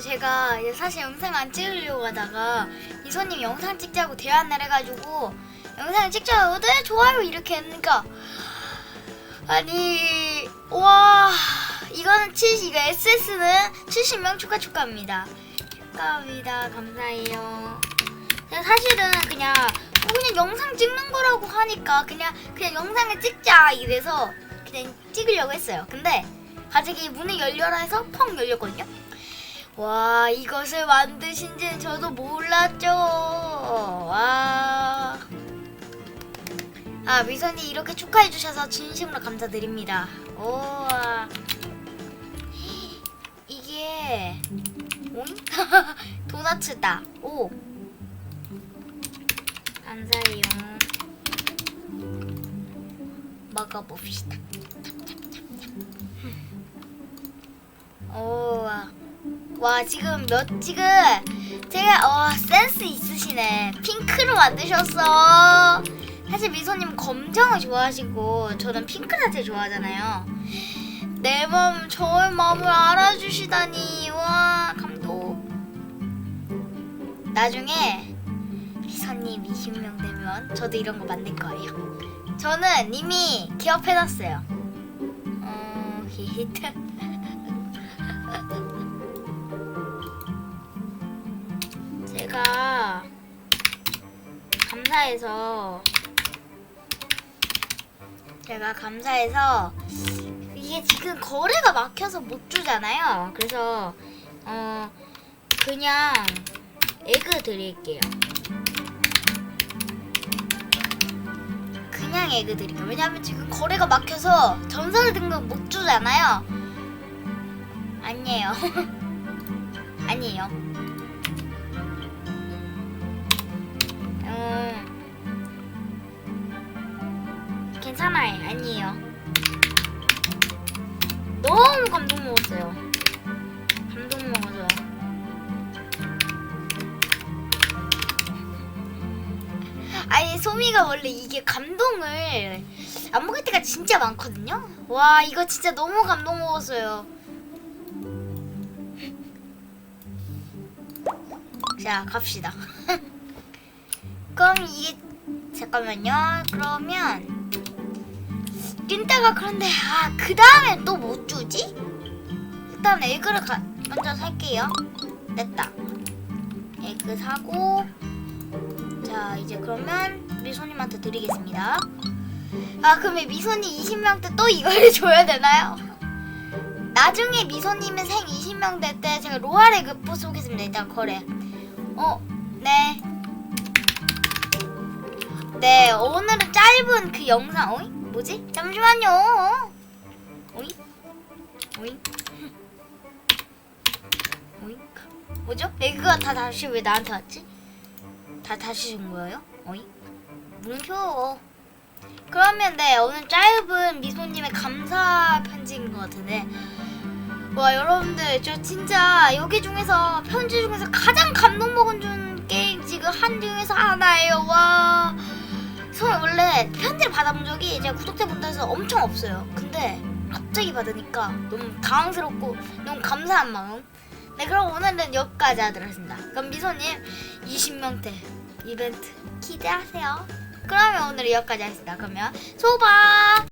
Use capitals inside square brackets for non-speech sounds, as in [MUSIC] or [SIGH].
제가 사실 영상 안 찍으려고 하다가 이소님 영상 찍자고 대안을 해가지고 영상을 찍자고 네 좋아요! 이렇게 했으니까 아니 와 이거는 70 이거 SS는 70명 축하 축하합니다. 축하합니다. 감사해요. 사실은 그냥 어, 그냥 영상 찍는 거라고 하니까 그냥 그냥 영상을 찍자 이래서 그냥 찍으려고 했어요. 근데 갑자기 문이 열려라 해서 펑 열렸거든요 와 이것을 만드신지는 저도 몰랐죠. 와. 아 미선이 이렇게 축하해 주셔서 진심으로 감사드립니다. 우와. 이게 오잉? [LAUGHS] 도너츠다. 오. 감사해요. 먹어봅시다. 오와 와 지금 몇 지금 제가 어 센스 있으시네. 핑크로 만드셨어. 사실 미소님 검정을 좋아하시고 저는 제일 좋아하잖아요. 내 마음 저의 마음을 알아주시다니. 와 감동. 나중에 미소님 20명 되면 저도 이런 거 만들 거예요. 저는 이미 기업해놨어요. 어 히트 제가 감사해서 제가 감사해서 이게 지금 거래가 막혀서 못 주잖아요. 그래서 어 그냥 에그 드릴게요. 그냥 에그 드릴게요. 왜냐면 지금 거래가 막혀서 전설 등급 못 주잖아요. 아니에요. [LAUGHS] 아니에요. 괜찮아요. 아니에요. 너무 감동 먹었어요. 감동 먹어서. [LAUGHS] 아니 소미가 원래 이게 감동을 안 먹을 때가 진짜 많거든요. 와 이거 진짜 너무 감동 먹었어요. [LAUGHS] 자 갑시다. [LAUGHS] 그럼 이게 잠깐만요. 그러면 찐따가 그런데 아 그 다음에 또 못 주지? 일단 에그를 가, 먼저 살게요. 됐다. 에그 사고 자 이제 그러면 미소님한테 드리겠습니다. 아 그러면 미소님 20명 때 또 이걸 [LAUGHS] 줘야 되나요? 나중에 미소님의 생 20명 될 때 제가 로아레 그포 쏘겠습니다. 일단 거래. 어, 네. 네, 오늘은 짧은 그 영상, 어이? 뭐지? 잠시만요. 어이? 어이? 어이? 뭐죠? 에그가 다 다시 왜 나한테 왔지? 다 다시 준 거예요? 어이? 물켜. 그러면 네, 오늘 짧은 미소님의 감사 편지인 것 같은데. 와, 여러분들, 저 진짜 여기 중에서 편지 중에서 가장 감동 먹은 준 게임 지금 한 중에서 하나예요. 와. 저는 원래 편지를 받아본 적이 제가 구독자분들에서 엄청 없어요. 근데 갑자기 받으니까 너무 당황스럽고 너무 감사한 마음. 네, 그럼 오늘은 여기까지 하도록 하겠습니다. 그럼 미소님 20명대 이벤트 기대하세요. 그러면 오늘 여기까지 하겠습니다. 그러면 소바!